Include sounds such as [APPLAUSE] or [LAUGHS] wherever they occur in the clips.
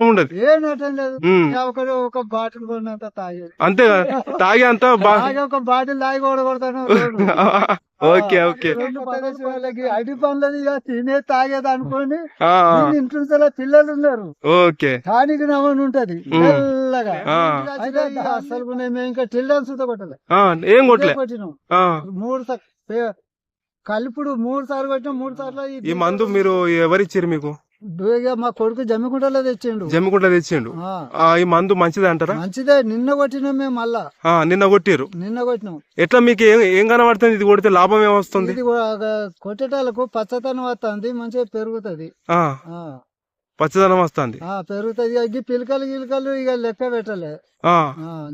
ఉండదు. ఏ నటం లేదు. ఒకరు ఒక బాటిల్ కొన్నంత తాగేది అంతే తాగే అంత తాగి ఒక బాటిల్ తాగి కొడగొడతాను [LAUGHS] ఓకే ఓకే. వాళ్ళకి అడి పనులని ఇక తినే తాగేది అనుకోని ఇంట్లో పిల్లలు ఉన్నారు. ఓకే. టానిక్ నమని ఉంటది. మెల్లగా. అసలు మేము ఇంకా టిల్డన్ సుత కొట్టలే. ఏం కొట్టలే? కొట్టినాం. మూడు కలుపుడు మూడు సార్లు కొట్టినాం. మూడు సార్లు ఈ మందు మీరు ఎవరిచ్చారు మీకు? మా కొడుకు జమ్మికుంటలో తెచ్చిండు. జమ్మికుంట తెచ్చిండు. ఈ మందు మంచిదే అంటారా? మంచిదే నిన్న కొట్టినాం మేము మళ్ళా. నిన్న కొట్టిరు నిన్న కొట్టినాం. ఎట్లా మీకు ఏం కనబడుతుంది? ఇది కొడితే లాభం ఏమొస్తుంది? కొట్టేటాలకు పచ్చతనం వస్తుంది మంచిగా పెరుగుతది. పచ్చదనం వస్తుంది. ఆ పెరుగుతది. ఇక ఈ పిలకలు గిలకలు ఇక లెక్క పెట్టలే.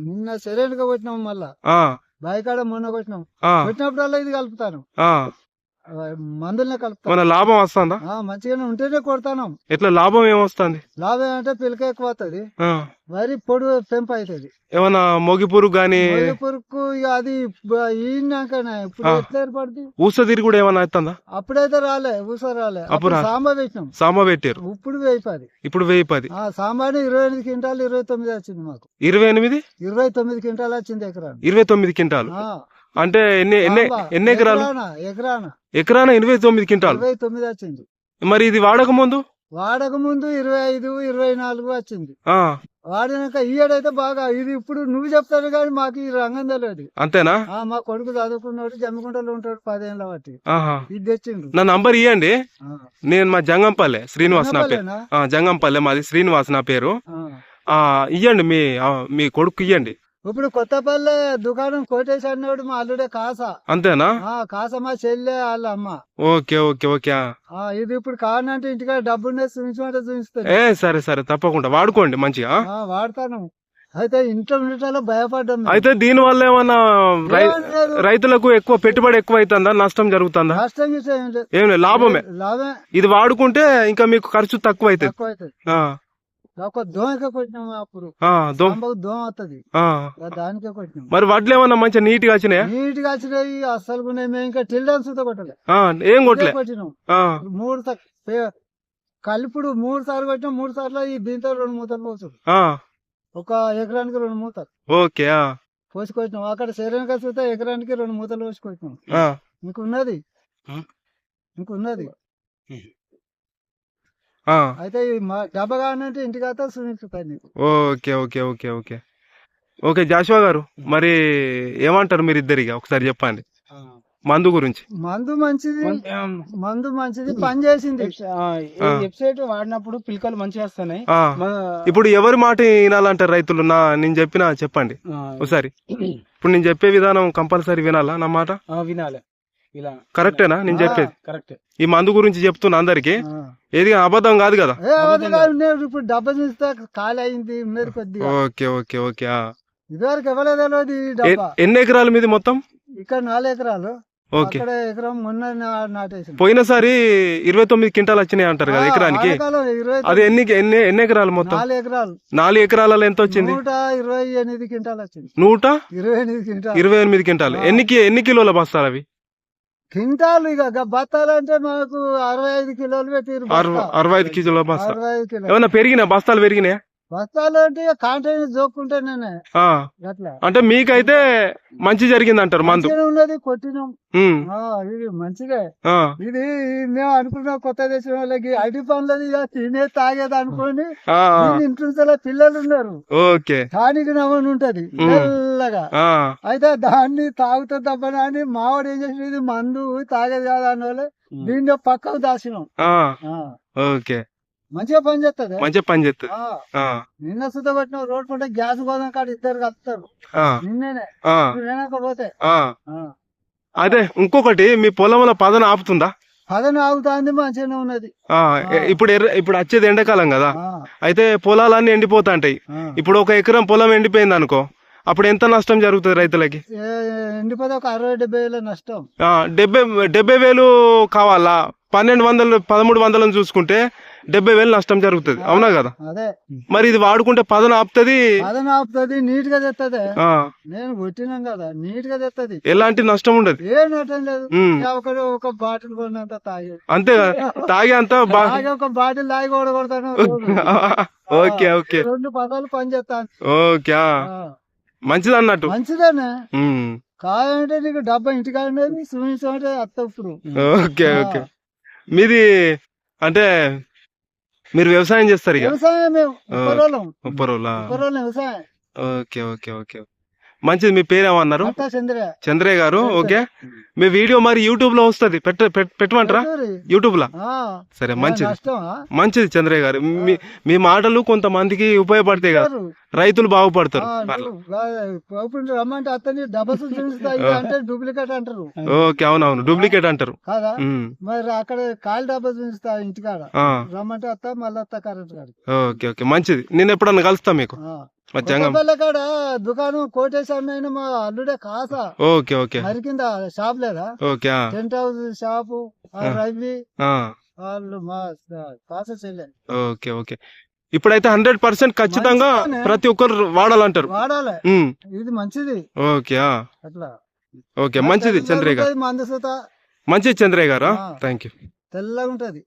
నిన్న సెరెండ్గా కొట్టినాం మళ్ళా. బాయికాడ మొన్న కొట్టినాం. కొట్టినప్పుడల్లా ఇది కలుపుతాను. మందులనే కలుపుతాను మన లాభం వస్తుందా? ఆ మంచిగానే ఉంటేనే కొడతాను. ఎట్లా లాభం ఏమొస్తుంది? లాభం అంటే పిలక ఎక్కువ ఆ, వరి పొడి పెంపు అవుతుంది. ఏమన్నా మొగి పురుగు గాని పురుకు ఇక అది ఈనాకనే. ఇప్పుడు. ఎట్లా ఏర్పడుతుంది ఊస తిరిగి కూడా ఏమన్నా అవుతుందా? అప్పుడైతే రాలే ఊస రాలే. అప్పుడు సాంబా పెట్టినాం. సామ పెట్టారు ఇప్పుడు వెయ్యి పది ఇప్పుడు వెయ్యి పది ఆ సాంబాని ఇరవై ఎనిమిది క్వింటాలు ఇరవై తొమ్మిది వచ్చింది మాకు. ఇరవై ఎనిమిది? ఇరవై తొమ్మిది క్వింటాలు వచ్చింది ఎకరాను ఇరవై తొమ్మిది క్వింటాలు. అంటే ఎన్ని ఎన్ని. ఎన్ని ఎకరాలు? ఎకరానా ఎనభై తొమ్మిది క్వింటాలు. ఇరవై తొమ్మిది వచ్చింది. మరి ఇది వాడక ముందు? వాడక ముందు ఇరవై ఐదు ఇరవై నాలుగు వచ్చింది. వాడినాక ఈయడైతే బాగా ఇది ఇప్పుడు నువ్వు చెప్తాను కానీ మాకు ఈ రంగం తెలియదు. అంతేనా? మా కొడుకు చదువుకున్నాడు జమ్మికుంటలో ఉంటాడు పదేళ్ళ బట్టి. ఆహా. ఇది తెచ్చిండు. నా నంబర్ ఇవ్వండి. నేను మా జంగంపల్లె శ్రీనివాస్ నా పేరు. జంగంపల్లె మాది శ్రీనివాస్ నా పేరు. ఇయ్యండి మీ మీ కొడుకు ఇయ్యండి. ఇప్పుడు కొత్తపల్లె దుకాణం కోటేసి అన్నాడు మా అల్లుడే కాస. అంతేనా? ఆ కాస మా చెల్లె వాళ్ళ అమ్మ. Okay okay okay. ఇది ఇప్పుడు కావాలంటే ఇంటికాడ డబ్బుండే చూపించమంటే చూపిస్తాను ఏ సరే సరే తప్పకుండా. వాడుకోండి మంచిగా. వాడతాను. అయితే ఇంట్లో ఉండటాలో భయపడ్డాం. అయితే దీని వల్ల ఏమన్నా? రైతులకు ఎక్కువ పెట్టుబడి ఎక్కువ అవుతుందా నష్టం జరుగుతుందా? నష్టం ఏం లాభమే. లాభమే. ఇది వాడుకుంటే ఇంకా మీకు ఖర్చు తక్కువ అవుతుంది ఒక దోమకే కొట్టినాం అప్పుడు. దోమ. వస్తుంది. దానికే కొట్టినాం. మరి వడ్లు ఏమన్నా మంచిగా నీట్గా వచ్చినాయా? నీట్గా వచ్చినాయి కూడా మేము ఇంకా కొట్టలే. ఏం కొట్టినాం. మూడు కలుపుడు మూడు సార్లు కొట్టినాం మూడు సార్లు ఈ దీంతో రెండు మూతలు పోసు ఆ, ఒక ఎకరానికి రెండు మూతలు. ఓకే పోసి కొట్టినాం. అక్కడ శరీరం కలిసి ఎకరానికి రెండు మూతలు పోసి కొట్టినాం. మీకు ఉన్నది? మీకు ఉన్నది అయితే ఈ డబ్బా కావాలంటే ఇంటికి అయితే చూపిస్తాను నీకు. Okay okay okay okay. Okay Joshua గారు మరి ఏమంటారు మీరు ఇద్దరిగా ఒకసారి చెప్పండి. మందు గురించి. మందు మంచిది మందు మంచిది పని చేసింది. ఆ. వెబ్సైట్ వాడినప్పుడు పిలకలు మంచిగా వస్తున్నాయి. ఇప్పుడు ఎవరి మాట వినాలంటారు రైతులు? నా నేను చెప్పినా చెప్పండి. ఒకసారి. ఇప్పుడు నేను చెప్పే విధానం కంపల్సరీ వినాలా నా మాట? ఆ, వినాలి. ఇలా కరెక్టేనా? నేను చెప్పేది. కరెక్ట్. ఈ మందు గురించి చెప్తున్నా అందరికి. ఏది అబద్ధం కాదు కదా? ఏ అవతల కాదు, నేను ఇప్పుడు డబ్బా చూస్తే ఖాళీ అయింది ఉన్నది కొద్దిగా. ఓకే ఓకే ఓకే ఆ. ఇదివరకు ఇవ్వలేదు ఎన్ని ఎకరాల మీది మొత్తం? ఇక్కడ నాలుగు ఎకరాలు. ఓకే. ఎకరం మొన్న పోయినసారి ఇరవై తొమ్మిది క్వింటాలు వచ్చినాయి అంటారు కదా ఎకరానికి. అది ఎన్ని ఎన్ని ఎన్ని ఎకరాలు మొత్తం? నాలుగు ఎకరాలు. నాలుగు ఎకరాలలో ఎంత వచ్చింది? నూట ఇరవై ఎనిమిది క్వింటాలు వచ్చింది. నూట? ఇరవై ఎనిమిది క్వింటాలు. ఇరవై ఎనిమిది క్వింటాలు. ఎన్ని ఎన్ని కిలోల బస్తాలు అవి? క్వింటాలు ఇక. గ- బత్తాలు అంటే మనకు అరవై ఐదు కిలోలు పెట్టిరు అరవై ఐదు కిలోల బస్తా. అరవై ఐదు ఏమన్నా పెరిగినా బస్తాలు పెరిగినాయా? బస్తాలు అంటే కాంటైనర్ జోక్కుంటేనే ఆ. అట్లా. అంటే మీకైతే మంచి జరిగింది అంటారు మందు ఉన్నది కొట్టినాం. ఇది మంచిగా ఆ. ఇది మేము అనుకున్నాం కొత్త దేశం వాళ్ళకి అడి ఇక తినే తాగేది అనుకోని. ఇంట్లో పిల్లలు ఉన్నారు. ఓకే. టానిక్ నమని ఉంటది. ఆ. అయితే దాన్ని తాగుతా తప్పని అని మావాడు ఏం చేసి ఇది మందు తాగేది కాదు అన్న వాళ్ళు దీన్ని పక్కకు దాచినాం. ఓకే. మంచిగా పని చేస్తుంది మంచిగా పని చేస్తుంది. నిన్న సుద్ధ పెట్టిన రోడ్ పంట గ్యాస్ గోదాం కాడ ఇద్దరు కలుపుతారు. ఆ. నిన్నేనే. ఆ. అదే ఇంకొకటి మీ పొలంలో పదన ఆపుతుందా? పదన ఆగుతాంది మంచిగానే ఉన్నది. ఇప్పుడు ఇప్పుడు వచ్చేది ఎండాకాలం కదా. అయితే పొలాలన్నీ ఎండిపోతా ఉంటాయి. ఇప్పుడు ఒక ఎకరం పొలం ఎండిపోయింది అనుకో అప్పుడు ఎంత నష్టం జరుగుతుంది రైతులకి? ఎండిపోతే ఒక అరవై డెబ్బై వేల నష్టం డెబ్బై డెబ్బై వేలు కావాలా? పన్నెండు వందలు పదమూడు వందలను చూసుకుంటే డెబ్బై వేలు నష్టం జరుగుతుంది. అవునా కదా? అదే. మరి ఇది వాడుకుంటే పదన ఆపుతుంది? అదన ఆపుతుంది నీట్గా తెత్తది. ఆ, నేను కొట్టినాం కదా నీట్గా తెత్తది. ఎలాంటి నష్టం ఉండదు. ఏం నటం లేదు. ఒకడు ఒక బాటిల్ కొన్నంత తాగి అంతే కదా? తాగే అంత ఒక బాటిల్ తాగి కొడగొడతాను [LAUGHS] ఓకే ఓకే. రెండు పదాలు పని చేస్తాను ఓకే మంచిది అన్నట్టు మంచిదేనే కాదంటే నీకు డబ్బా ఇంటికాడ ఉండేది చూపించు అంటే అత్త ఓకే ఓకే. మీది అంటే మీరు వ్యవసాయం చేస్తారు ఇక? మేము వ్యవసాయం. Okay okay okay. మంచిది మీ పేరు ఏమన్నారు అత్త చంద్ర చంద్రయ్య గారు ఓకే. మీ వీడియో మరి యూట్యూబ్లో వస్తుంది. పెట్ట పెట్- పెట్టమంటారా? యూట్యూబ్లో సరే మంచిది. మంచిది చంద్రయ్య గారు. మీ మీ మాటలు కొంతమందికి ఉపయోగపడతాయి కదా? రైతులు బాగుపడతారు. ఓకే అవునవును. డూప్లికేట్ అంటారు. మరి అక్కడ కాలు డబ్బా చూపిస్తా ఇంటికాడ. ఆ, రమ్మంటే అత్త మళ్ళీ అత్త కరెంట్ కాడికి. Okay okay. మంచిది. నేను ఎప్పుడన్నా కలుస్తా మీకు. దుకాణం కోటేశ్వర మా అల్లుడే కాసా. Okay okay. మరి కింద షాప్ లేదా? Okay tent house shop. Ravi వాళ్ళు మా కాస చెల్లె ఓకే ఓకే. ఇప్పుడైతే హండ్రెడ్ పర్సెంట్ ఖచ్చితంగా. ప్రతి ఒక్కరు వాడాలంటారు. వాడాలి. ఇది మంచిది. ఓకే అట్లా. ఓకే మంచిది చంద్రయ్య గారు. మంచిది చంద్రయ్య గారు. థ్యాంక్ యూ తెల్లగా ఉంటది